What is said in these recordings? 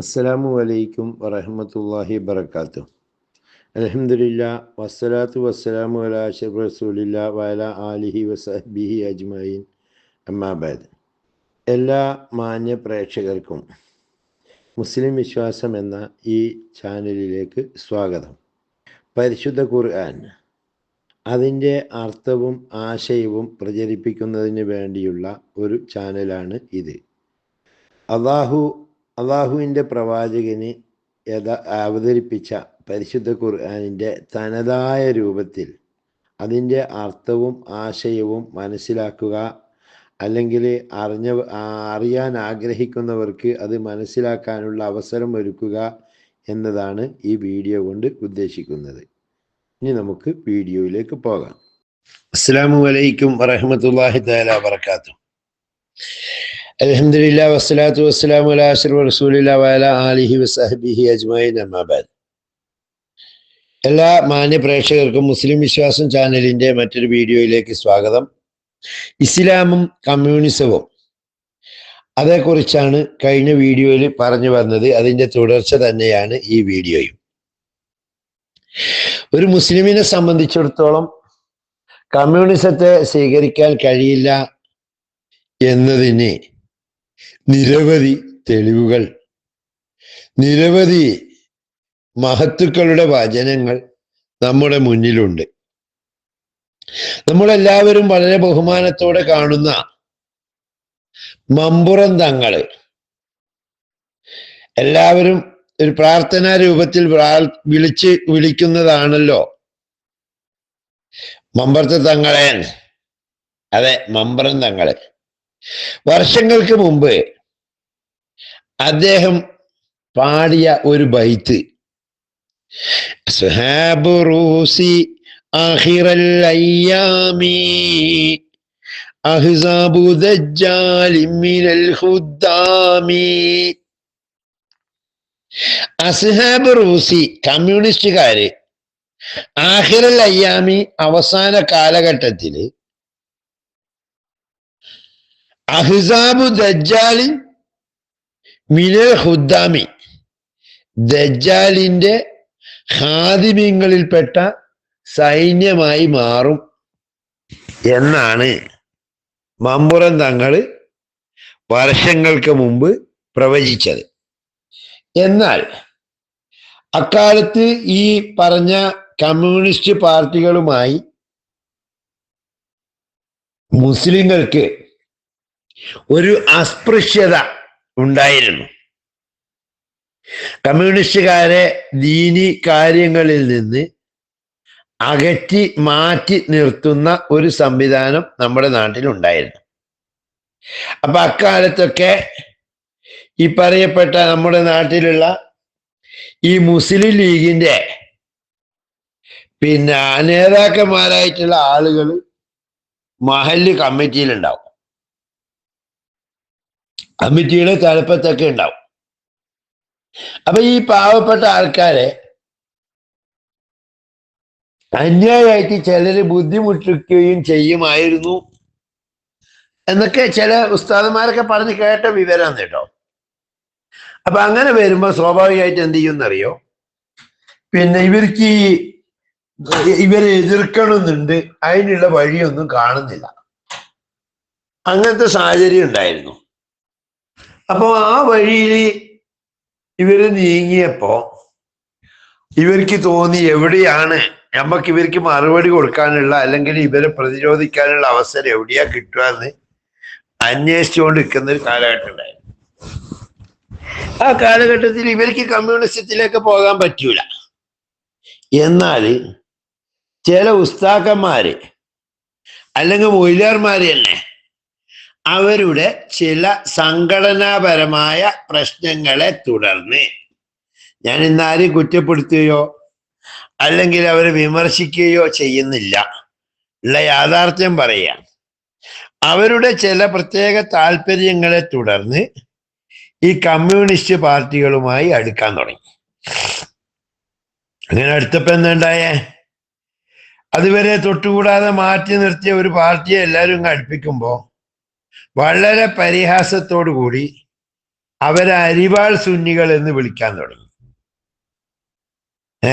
അസ്സലാമു അലൈക്കും വറഹമത്തല്ലാഹി വബർക്കാത്തു അലഹമില്ല വസ്സലാത്തു വസ്സലാമു അല അഷഫ് റസൂലില്ല വല ആലിഹി വസഹബിഹി അജ്മീൻ അമ്മാബാദ് എല്ലാ മാന്യ പ്രേക്ഷകർക്കും മുസ്ലിം വിശ്വാസം എന്ന ഈ ചാനലിലേക്ക് സ്വാഗതം. പരിശുദ്ധ ഖുർആൻ അതിന്റെ അർത്ഥവും ആശയവും പ്രചരിപ്പിക്കുന്നതിന് വേണ്ടിയുള്ള ഒരു ചാനലാണ് ഇത്. അള്ളാഹു അള്ളാഹുവിന്റെ പ്രവാചകന് യഥ അവതരിപ്പിച്ച പരിശുദ്ധ ഖുർആാനിന്റെ തനതായ രൂപത്തിൽ അതിന്റെ അർത്ഥവും ആശയവും മനസ്സിലാക്കുക അല്ലെങ്കിൽ അറിഞ്ഞ അറിയാൻ ആഗ്രഹിക്കുന്നവർക്ക് അത് മനസ്സിലാക്കാനുള്ള അവസരം ഒരുക്കുക എന്നതാണ് ഈ വീഡിയോ കൊണ്ട് ഉദ്ദേശിക്കുന്നത്. ഇനി നമുക്ക് വീഡിയോയിലേക്ക് പോകാം. അസ്സാം വലൈക്കും വറഹമത്തല്ലാഹി തആല വബർക്കാത്തു അലഹമില്ല വസ്സലാത്തു വസ്സലാം അല അഷ്റഫ് റസൂലില്ല വല അമ്മാബാദ് എല്ലാ മാന്യ പ്രേക്ഷകർക്കും മുസ്ലിം വിശ്വാസം ചാനലിന്റെ മറ്റൊരു വീഡിയോയിലേക്ക് സ്വാഗതം. ഇസ്ലാമും കമ്മ്യൂണിസവും അതേക്കുറിച്ചാണ് കഴിഞ്ഞ വീഡിയോയിൽ പറഞ്ഞു വന്നത്. അതിന്റെ തുടർച്ച തന്നെയാണ് ഈ വീഡിയോയും. ഒരു മുസ്ലിമിനെ സംബന്ധിച്ചിടത്തോളം കമ്മ്യൂണിസത്തെ സ്വീകരിക്കാൻ കഴിയില്ല എന്നതിന് നിരവധി തെളിവുകൾ നിരവധി മഹത്തുക്കളുടെ വചനങ്ങൾ നമ്മുടെ മുന്നിലുണ്ട്. നമ്മളെല്ലാവരും വളരെ ബഹുമാനത്തോടെ കാണുന്ന മമ്പുറം തങ്ങൾ എല്ലാവരും ഒരു പ്രാർത്ഥനാ രൂപത്തിൽ വിളിച്ച് വിളിക്കുന്നതാണല്ലോ. മമ്പറത്തെ തങ്ങളെ അതെ മമ്പറം തങ്ങൾ. വർഷങ്ങൾക്ക് മുമ്പ് അദ്ദേഹം പാടിയ ഒരു ബൈത്ത്. സുഹാബുറൂസി ആഹിറൽ അയ്യാമി അഹ്സാബു ദജ്ജാലി മിനൽ ഖുദ്ദാമി അസ്ഹാബ് റൂസി കമ്മ്യൂണിസ്റ്റുകാര് ആഹിറൽ അയ്യാമി അവസാന കാലഘട്ടത്തിൽ അഹ്സാബു ദജ്ജാലി മിനൽ ഹുദ്ദാമി ദജ്ജാലിന്റെ ഹാദിമ്യങ്ങളിൽപ്പെട്ട സൈന്യമായി മാറും എന്നാണ് മമ്പുറം തങ്ങൾ വർഷങ്ങൾക്ക് മുമ്പ് പ്രവചിച്ചത്. എന്നാൽ അക്കാലത്ത് ഈ പറഞ്ഞ കമ്മ്യൂണിസ്റ്റ് പാർട്ടികളുമായി മുസ്ലിങ്ങൾക്ക് ഒരു അസ്പൃശ്യത ഉണ്ടായിരുന്നു. കമ്മ്യൂണിസ്റ്റുകാരെ ദീനി കാര്യങ്ങളിൽ നിന്ന് അകറ്റി മാറ്റി നിർത്തുന്ന ഒരു സംവിധാനം നമ്മുടെ നാട്ടിലുണ്ടായിരുന്നു. അപ്പൊ അക്കാലത്തൊക്കെ ഈ പറയപ്പെട്ട നമ്മുടെ നാട്ടിലുള്ള ഈ മുസ്ലിം ലീഗിന്റെ പിന്നെ നേതാക്കന്മാരായിട്ടുള്ള ആളുകൾ മഹല്ല് കമ്മിറ്റിയിലുണ്ടാവും. കമ്മിറ്റിയുടെ തലപ്പത്തൊക്കെ ഉണ്ടാവും. അപ്പൊ ഈ പാവപ്പെട്ട ആൾക്കാരെ അന്യായമായിട്ട് ചിലര് ബുദ്ധിമുട്ടിക്കുകയും ചെയ്യുമായിരുന്നു എന്നൊക്കെ ചില ഉസ്താദന്മാരൊക്കെ പറഞ്ഞ് കേട്ട വിവരം കേട്ടോ. അപ്പൊ അങ്ങനെ വരുമ്പോ സ്വാഭാവികമായിട്ട് എന്ത് ചെയ്യുമെന്നറിയോ? പിന്നെ ഇവർക്ക് ഈ ഇവരെ എതിർക്കണമെന്നുണ്ട്. അതിനുള്ള വഴിയൊന്നും കാണുന്നില്ല. അങ്ങനത്തെ സാഹചര്യം ഉണ്ടായിരുന്നു. അപ്പൊ ആ വഴിയിൽ ഇവർ നീങ്ങിയപ്പോ ഇവർക്ക് തോന്നി എവിടെയാണ്? നമുക്ക് ഇവർക്ക് മറുപടി കൊടുക്കാനുള്ള അല്ലെങ്കിൽ ഇവരെ പ്രതിരോധിക്കാനുള്ള അവസരം എവിടെയാ കിട്ടുക എന്ന് അന്വേഷിച്ചുകൊണ്ട് നിൽക്കുന്ന ഒരു കാലഘട്ടം ഉണ്ടായിരുന്നു ആ കാലഘട്ടത്തിൽ ഇവർക്ക് കമ്മ്യൂണിസത്തിലേക്ക് പോകാൻ പറ്റൂല. എന്നാൽ ചില ഉസ്താക്കന്മാര് അല്ലെങ്കിൽ മൊയിലാർമാര് തന്നെ അവരുടെ ചില സംഘടനാപരമായ പ്രശ്നങ്ങളെ തുടർന്ന്. ഞാൻ ഇന്നാരും കുറ്റപ്പെടുത്തുകയോ അല്ലെങ്കിൽ അവരെ വിമർശിക്കുകയോ ചെയ്യുന്നില്ല. ഉള്ള യാഥാർത്ഥ്യം പറയാം. അവരുടെ ചില പ്രത്യേക താല്പര്യങ്ങളെ തുടർന്ന് ഈ കമ്മ്യൂണിസ്റ്റ് പാർട്ടികളുമായി അടുക്കാൻ തുടങ്ങി. അങ്ങനെ അടുത്തപ്പോ എന്തുണ്ടായേ അതുവരെ തൊട്ടുകൂടാതെ മാറ്റി നിർത്തിയ ഒരു പാർട്ടിയെ എല്ലാവരും അടുപ്പിക്കുമ്പോ വളരെ പരിഹാസത്തോടു കൂടി അവരെ അരിവാൾ സുന്നികൾ എന്ന് വിളിക്കാൻ തുടങ്ങി.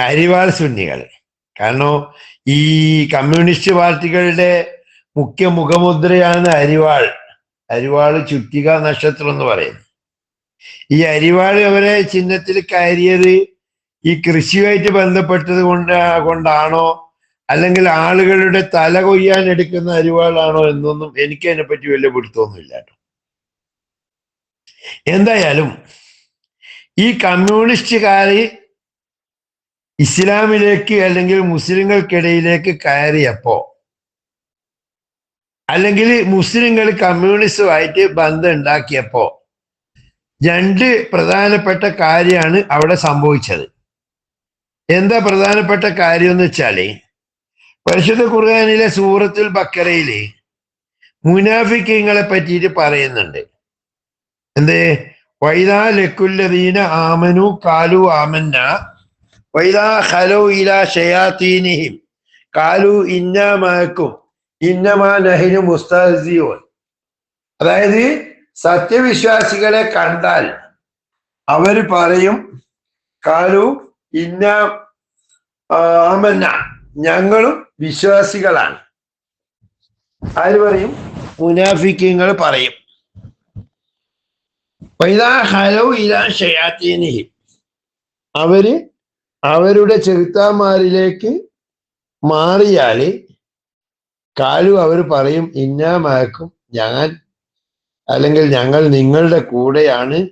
അരിവാൾ സുന്നികൾ. കാരണം ഈ കമ്മ്യൂണിസ്റ്റ് പാർട്ടികളുടെ മുഖ്യ മുഖമുദ്രയാണ് അരിവാൾ. അരിവാൾ ചുറ്റിക നക്ഷത്രം എന്ന് പറയുന്നത്. ഈ അരിവാൾ അവരെ ചിഹ്നത്തിൽ കയറിയത് ഈ കൃഷിയുമായിട്ട് ബന്ധപ്പെട്ടത് കൊണ്ട് കൊണ്ടാണോ അല്ലെങ്കിൽ ആളുകളുടെ തല കൊയ്യാൻ എടുക്കുന്ന അരിവാളാണോ എന്നൊന്നും എനിക്ക് അതിനെപ്പറ്റി വലിയ പിടുത്തമൊന്നുമില്ല എന്തായാലും ഈ കമ്മ്യൂണിസ്റ്റുകാര് ഇസ്ലാമിലേക്ക് അല്ലെങ്കിൽ മുസ്ലിങ്ങൾക്കിടയിലേക്ക് കയറിയപ്പോ അല്ലെങ്കിൽ മുസ്ലിങ്ങൾ കമ്മ്യൂണിസ്റ്റുമായിട്ട് ബന്ധം ഉണ്ടാക്കിയപ്പോ രണ്ട് പ്രധാനപ്പെട്ട കാര്യമാണ് അവിടെ സംഭവിച്ചത്. എന്താ പ്രധാനപ്പെട്ട കാര്യം എന്ന് വെച്ചാൽ പരിശുദ്ധ ഖുർആാനിലെ സൂറത്തുൽ ബക്കറയിലെ മുനാഫിക്കങ്ങളെ പറ്റിയിട്ട് പറയുന്നുണ്ട്. എന്ത്? വൈദാ ലക്കുല്ലദീന ആമനു കാലു ആമന്ന വൈദാ ഹലോ ഇല ഷയാത്തീനിഹിം കാലു ഇന്നാമാക്കും ഇന്നമാ നഹിനു മുസ്തഹസിയോൻ അതായത് സത്യവിശ്വാസികളെ കണ്ടാൽ അവർ പറയും കാലു ഇന്ന ആമന്ന. ഞങ്ങളും വിശ്വാസികളാണ്. ആര് പറയും? മുനാഫിക്കങ്ങൾ പറയും. അവർ അവരുടെ ചെറുത്താന്മാരിലേക്ക് മാറിയാൽ കാലു അവർ പറയും ഇന്നാമാക്കും ഞാൻ അല്ലെങ്കിൽ ഞങ്ങൾ നിങ്ങളുടെ കൂടെയാണ്.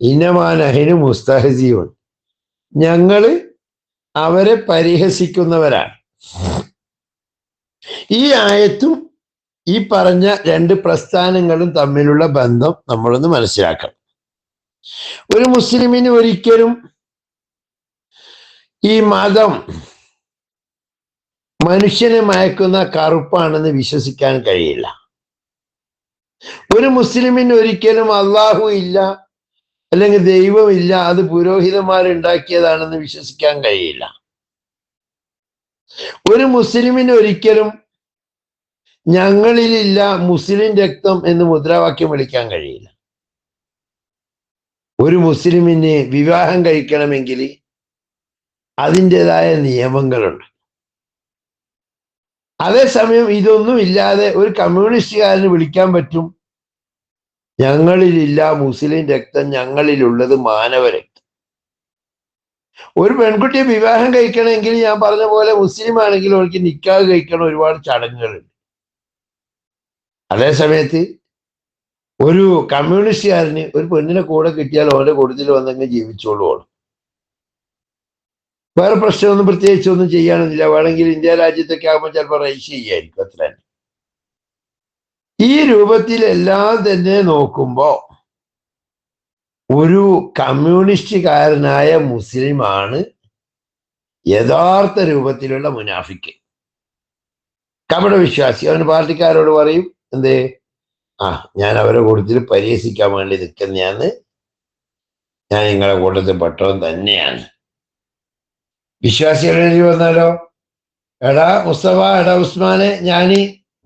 ഇന്നമാനഹിന് മുസ്തഹജീവൻ ഞങ്ങൾ അവരെ പരിഹസിക്കുന്നവരാണ്. ഈ ആയത്തും ഈ പറഞ്ഞ രണ്ട് പ്രസ്ഥാനങ്ങളും തമ്മിലുള്ള ബന്ധം നമ്മളൊന്ന് മനസ്സിലാക്കണം. ഒരു മുസ്ലിമിന് ഒരിക്കലും ഈ മതം മനുഷ്യനെ മയക്കുന്ന കറുപ്പാണെന്ന് വിശ്വസിക്കാൻ കഴിയില്ല. ഒരു മുസ്ലിമിന് ഒരിക്കലും അള്ളാഹു ഇല്ല അല്ലെങ്കിൽ ദൈവമില്ല അത് പുരോഹിതന്മാരുണ്ടാക്കിയതാണെന്ന് വിശ്വസിക്കാൻ കഴിയില്ല. ഒരു മുസ്ലിമിന് ഒരിക്കലും ഞങ്ങളിലില്ല മുസ്ലിം രക്തം എന്ന് മുദ്രാവാക്യം വിളിക്കാൻ കഴിയില്ല. ഒരു മുസ്ലിമിന് വിവാഹം കഴിക്കണമെങ്കിൽ അതിന്റെതായ നിയമങ്ങളുണ്ട്. അതേസമയം ഇതൊന്നും ഇല്ലാതെ ഒരു കമ്മ്യൂണിസ്റ്റുകാരന് വിളിക്കാൻ പറ്റും ഞങ്ങളിലില്ല മുസ്ലിം രക്തം ഞങ്ങളിലുള്ളത് മാനവ രക്തം ഒരു പെൺകുട്ടിയെ വിവാഹം കഴിക്കണമെങ്കിൽ ഞാൻ പറഞ്ഞ പോലെ മുസ്ലിം ആണെങ്കിൽ അവർക്ക് നിക്കാഹ് കഴിക്കണം ഒരുപാട് ചടങ്ങുകളുണ്ട്. അതേ സമയത്ത് ഒരു കമ്മ്യൂണിസ്റ്റുകാരന് ഒരു പെണ്ണിനെ കൂടെ കിട്ടിയാൽ ഓന്റെ കൊടുത്തിൽ വന്നെങ്കിൽ ജീവിച്ചോളൂ ഓളും വേറെ പ്രശ്നമൊന്നും പ്രത്യേകിച്ചൊന്നും ചെയ്യാനൊന്നുമില്ല. വേണമെങ്കിൽ ഇന്ത്യ രാജ്യത്തൊക്കെ ആകുമ്പോൾ ചിലപ്പോൾ റൈസ് ചെയ്യായിരിക്കും. അത്ര ഈ രൂപത്തിലെല്ലാം തന്നെ നോക്കുമ്പോൾ ഒരു കമ്മ്യൂണിസ്റ്റുകാരനായ മുസ്ലിമാണ് യഥാർത്ഥ രൂപത്തിലുള്ള മുനാഫിക്ക്. കപട വിശ്വാസി. അവന് പാർട്ടിക്കാരോട് പറയും എന്തേ? ആ ഞാൻ അവരെ കൂട്ടത്തിൽ പരിഹസിക്കാൻ വേണ്ടി നിൽക്കുന്നതാണ് ഞാൻ നിങ്ങളെ കൂട്ടത്തിൽ പെട്ടവൻ തന്നെയാണ്. വിശ്വാസികളിൽ വന്നാലോ? എടാ മുസ്തഫ എടാ ഉസ്മാനെ ഞാൻ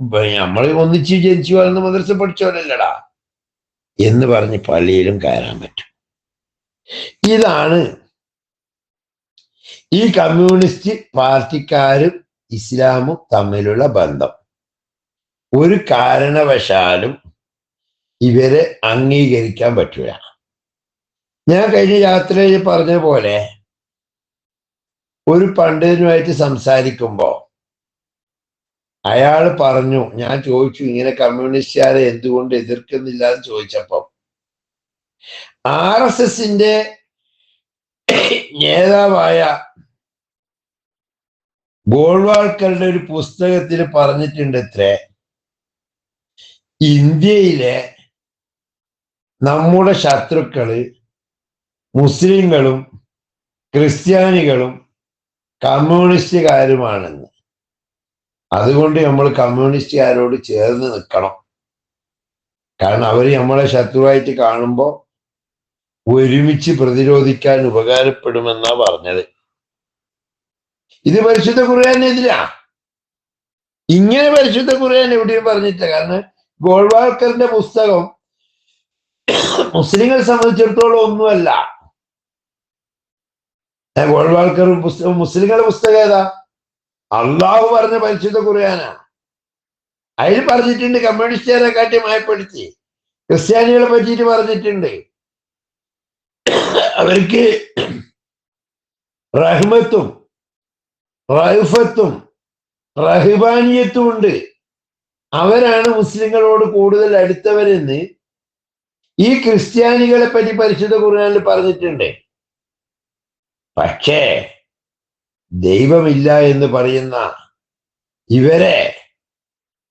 നമ്മൾ ഒന്നിച്ച് ജനിച്ചു വളർന്ന് മദ്രസ പഠിച്ചവനല്ലടാ. എന്ന് പറഞ്ഞ് പള്ളിയിലും കയറാൻ പറ്റും. ഇതാണ് ഈ കമ്മ്യൂണിസ്റ്റ് പാർട്ടിക്കാരും ഇസ്ലാമും തമ്മിലുള്ള ബന്ധം. ഒരു കാരണവശാലും ഇവരെ അംഗീകരിക്കാൻ പറ്റൂല. ഞാൻ കഴിഞ്ഞ യാത്രയിൽ പറഞ്ഞ പോലെ ഒരു പണ്ഡിതനുമായിട്ട് സംസാരിക്കുമ്പോ അയാൾ പറഞ്ഞു ഞാൻ ചോദിച്ചു ഇങ്ങനെ കമ്മ്യൂണിസ്റ്റുകാരെ എന്തുകൊണ്ട് എതിർക്കുന്നില്ല എന്ന് ചോദിച്ചപ്പം ആർ എസ് എസിന്റെ നേതാവായ ഗോൾവാൾക്കറുടെ ഒരു പുസ്തകത്തിൽ പറഞ്ഞിട്ടുണ്ട് ഇത്രേ ഇന്ത്യയിലെ നമ്മുടെ ശത്രുക്കൾ മുസ്ലിങ്ങളും ക്രിസ്ത്യാനികളും കമ്മ്യൂണിസ്റ്റുകാരുമാണെന്ന്. അതുകൊണ്ട് നമ്മൾ കമ്മ്യൂണിസ്റ്റുകാരോട് ചേർന്ന് നിൽക്കണം. കാരണം അവർ നമ്മളെ ശത്രുവായിട്ട് കാണുമ്പോൾ ഒരുമിച്ച് പ്രതിരോധിക്കാൻ ഉപകാരപ്പെടുമെന്നാ പറഞ്ഞത്. ഇത് പരിശുദ്ധ ഖുർആാനെതിരാ. ഇങ്ങനെ പരിശുദ്ധ ഖുർആൻ എവിടെയും പറഞ്ഞിട്ടില്ല. കാരണം ഗോൾവാൾക്കറിന്റെ പുസ്തകം മുസ്ലിങ്ങളെ സംബന്ധിച്ചിടത്തോളം ഒന്നുമല്ല. ഗോൾവാൾക്കർ പുസ്തകം മുസ്ലിങ്ങളുടെ പുസ്തകം ഏതാ? അള്ളാഹു പറഞ്ഞ പരിശുദ്ധ കുറയാനാ അതിൽ പറഞ്ഞിട്ടുണ്ട് കമ്മ്യൂണിസ്റ്റുകാരെ കാട്ടി മയപ്പെടുത്തി. ക്രിസ്ത്യാനികളെ പറ്റിയിട്ട് പറഞ്ഞിട്ടുണ്ട്. അവർക്ക് റഹ്മത്തും റഹ്ഫത്തും റഹ്ബാനിയത്തും ഉണ്ട് അവരാണ് മുസ്ലിങ്ങളോട് കൂടുതൽ അടുത്തവരെന്ന് ഈ ക്രിസ്ത്യാനികളെ പറ്റി പരിശുദ്ധ ഖുർആനിൽ പറഞ്ഞിട്ടുണ്ട്. പക്ഷേ ദൈവമില്ല എന്ന് പറയുന്ന ഇവരെ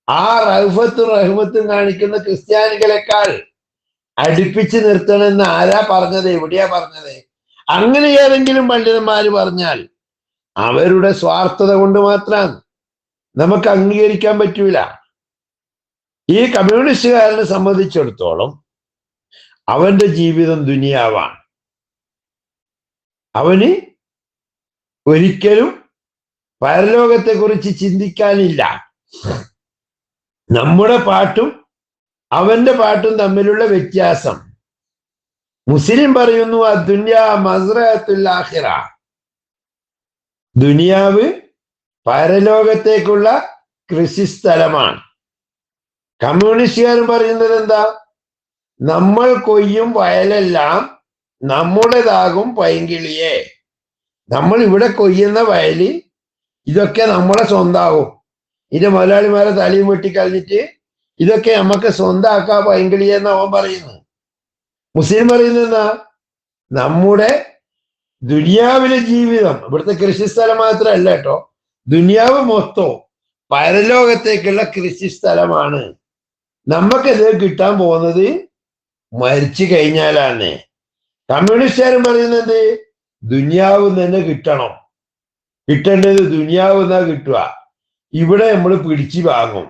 ആ റഹ്ഫത്തും റഹ്മത്തും കാണിക്കുന്ന ക്രിസ്ത്യാനികളെക്കാൾ അടുപ്പിച്ച് നിർത്തണമെന്ന് ആരാ പറഞ്ഞത്? എവിടെയാ പറഞ്ഞത്? അങ്ങനെ ഏതെങ്കിലും പണ്ഡിതന്മാര് പറഞ്ഞാൽ അവരുടെ സ്വാർത്ഥത കൊണ്ട് മാത്രം നമുക്ക് അംഗീകരിക്കാൻ പറ്റൂല. ഈ കമ്മ്യൂണിസ്റ്റുകാരനെ സംബന്ധിച്ചിടത്തോളം അവന്റെ ജീവിതം ദുനിയാവാണ്. അവന് ഒരിക്കലും പരലോകത്തെക്കുറിച്ച് ചിന്തിക്കാനില്ല. നമ്മുടെ പാട്ടും അവന്റെ പാട്ടും തമ്മിലുള്ള വ്യത്യാസം. മുസ്ലിം പറയുന്നു ആ ദുനിയാ മസ്രത്തുൽ ആഖിറ. ദുനിയാവ് പരലോകത്തേക്കുള്ള കൃഷിസ്ഥലമാണ്. കമ്മ്യൂണിസ്റ്റുകാരൻ പറയുന്നത് എന്താ? നമ്മൾ കൊയ്യും വയലെല്ലാം നമ്മുടേതാകും പൈങ്കിളിയെ. നമ്മൾ ഇവിടെ കൊയ്യുന്ന വയൽ ഇതൊക്കെ നമ്മളെ സ്വന്താവും. ഇതിന്റെ മുതലാളിമാരെ തലയും വെട്ടിക്കളഞ്ഞിട്ട് ഇതൊക്കെ നമുക്ക് സ്വന്തമാക്കാ പൈങ്കിളിയെന്ന് അവൻ പറയുന്നു മുസ്ലിം പറയുന്ന എന്താ? നമ്മുടെ ദുനിയാവിലെ ജീവിതം ഇവിടുത്തെ കൃഷിസ്ഥലം മാത്രമല്ല കേട്ടോ ദുനിയാവ് മൊത്തവും പരലോകത്തേക്കുള്ള കൃഷിസ്ഥലമാണ്. നമുക്കത് കിട്ടാൻ പോകുന്നത് മരിച്ചു കഴിഞ്ഞാലാണ്. കമ്മ്യൂണിസ്റ്റുകാരും പറയുന്നത് ദുനിയാവ് തന്നെ കിട്ടണം. കിട്ടേണ്ടത് ദുനിയാവ് എന്നാ കിട്ടുക. ഇവിടെ നമ്മൾ പിടിച്ചു വാങ്ങും.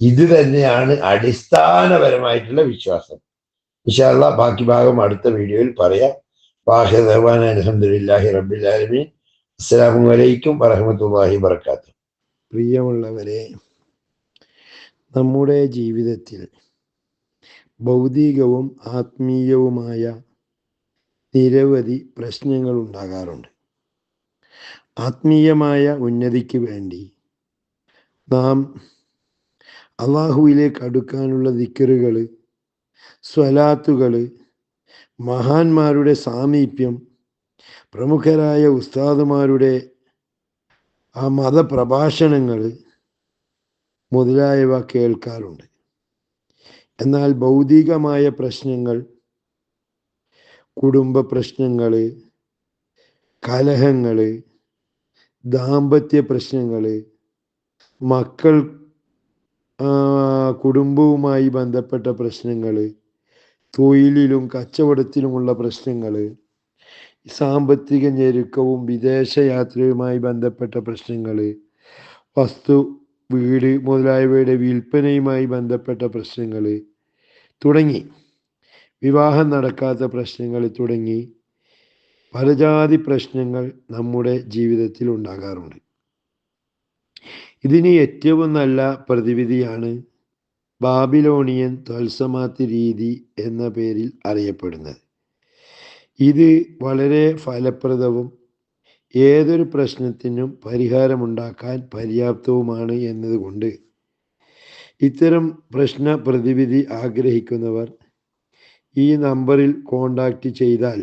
ഇത് തന്നെയാണ് അടിസ്ഥാനപരമായിട്ടുള്ള വിശ്വാസം. വിശാല ബാക്കി ഭാഗം അടുത്ത വീഡിയോയിൽ പറയാം. ബാഹ്യ റഹ്മാൻ അലഹമുല്ലാഹി റബ്ബിലാലമീൻ അസ്സാം വലൈക്കും വറഹമത്തല്ലാഹി വർക്കാത്തു പ്രിയമുള്ളവരെ നമ്മുടെ ജീവിതത്തിൽ ഭൗതികവും ആത്മീയവുമായ നിരവധി പ്രശ്നങ്ങൾ ഉണ്ടാകാറുണ്ട് ആത്മീയമായ ഉന്നതിക്ക് വേണ്ടി നാം അള്ളാഹുവിലേക്ക് അടുക്കാനുള്ള ദിക്കറുകൾ സ്വലാത്തുകൾ മഹാന്മാരുടെ സാമീപ്യം പ്രമുഖരായ ഉസ്താദുമാരുടെ ആ മതപ്രഭാഷണങ്ങൾ മുതലായവ കേൾക്കാറുണ്ട്. എന്നാൽ ഭൗതികമായ പ്രശ്നങ്ങൾ കുടുംബ പ്രശ്നങ്ങൾ കലഹങ്ങൾ ദാമ്പത്യ പ്രശ്നങ്ങൾ മക്കൾ കുടുംബവുമായി ബന്ധപ്പെട്ട പ്രശ്നങ്ങൾ തൊഴിലിലും കച്ചവടത്തിലുമുള്ള പ്രശ്നങ്ങൾ സാമ്പത്തിക ഞെരുക്കവും വിദേശയാത്രയുമായി ബന്ധപ്പെട്ട പ്രശ്നങ്ങൾ വസ്തു വീട് മുതലായവയുടെ വിൽപ്പനയുമായി ബന്ധപ്പെട്ട പ്രശ്നങ്ങൾ തുടങ്ങി. വിവാഹം നടക്കാത്ത പ്രശ്നങ്ങൾ തുടങ്ങി പലജാതി പ്രശ്നങ്ങൾ നമ്മുടെ ജീവിതത്തിൽ ഉണ്ടാകാറുണ്ട്. ഇതിന് ഏറ്റവും നല്ല പ്രതിവിധിയാണ് ബാബിലോണിയൻ ത്വത്സമാത്തി രീതി എന്ന പേരിൽ അറിയപ്പെടുന്നത്. ഇത് വളരെ ഫലപ്രദവും ഏതൊരു പ്രശ്നത്തിനും പരിഹാരമുണ്ടാക്കാൻ പര്യാപ്തവുമാണ് എന്നതുകൊണ്ട് ഇത്തരം പ്രശ്ന പ്രതിവിധി ആഗ്രഹിക്കുന്നവർ ഈ നമ്പറിൽ കോണ്ടാക്റ്റ് ചെയ്താൽ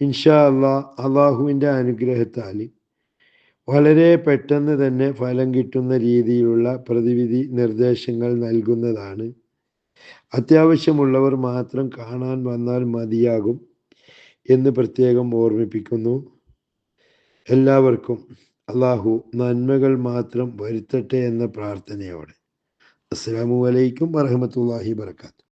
ഇൻഷാ അള്ളാ അള്ളാഹുവിന്റെ അനുഗ്രഹത്താൽ വളരെ പെട്ടെന്ന് തന്നെ ഫലം കിട്ടുന്ന രീതിയിലുള്ള പ്രതിവിധി നിർദ്ദേശങ്ങൾ നൽകുന്നതാണ്. അത്യാവശ്യമുള്ളവർ മാത്രം കാണാൻ വന്നാൽ മതിയാകും എന്ന് പ്രത്യേകം ഓർമ്മിപ്പിക്കുന്നു. എല്ലാവർക്കും അള്ളാഹു നന്മകൾ മാത്രം വരുത്തട്ടെ എന്ന പ്രാർത്ഥനയോടെ. അസ്സാം വലൈക്കും വറഹമത്തല്ലാഹി വർക്കാത്തു